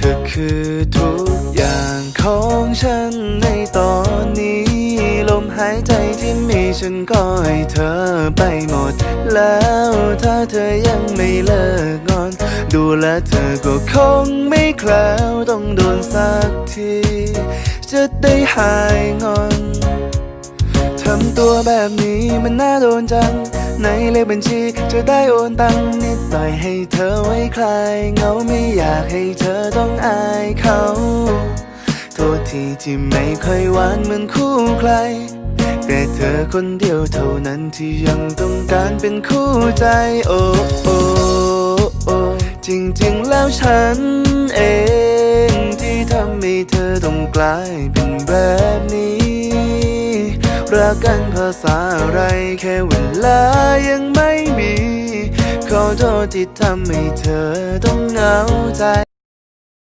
เธอคือทุกอย่างของฉันในตอนนี้ ลมหายใจที่มีฉันก็ให้เธอไปหมด แล้วถ้าเธอยังไม่เลิกงอน ดูแลเธอก็คงไม่แคล้วต้องโดนสักที จะได้หายงอนำตัวแบบนี้มันน่าโดนจัง ในเลขบัญชีจะได้โอนตังค์นิดหน่อยให้เธอไว้คลายเงาไม่อยากให้เธอต้องอายเขาโทษทีที่ไม่ค่อยหวานเหมือนคู่ใคร แต่เธอคนเดียวเท่านั้นที่ยังต้องการเป็นคู่ใจโอ้โอ้โอ้จริงๆแล้วฉันเองที่ทำให้เธอต้องกลายเป็นแบบนี้ รักกันภาษาอะไร แค่เวลายังไม่มี ขอโทษที่ทำให้เธอต้องเหงาใจ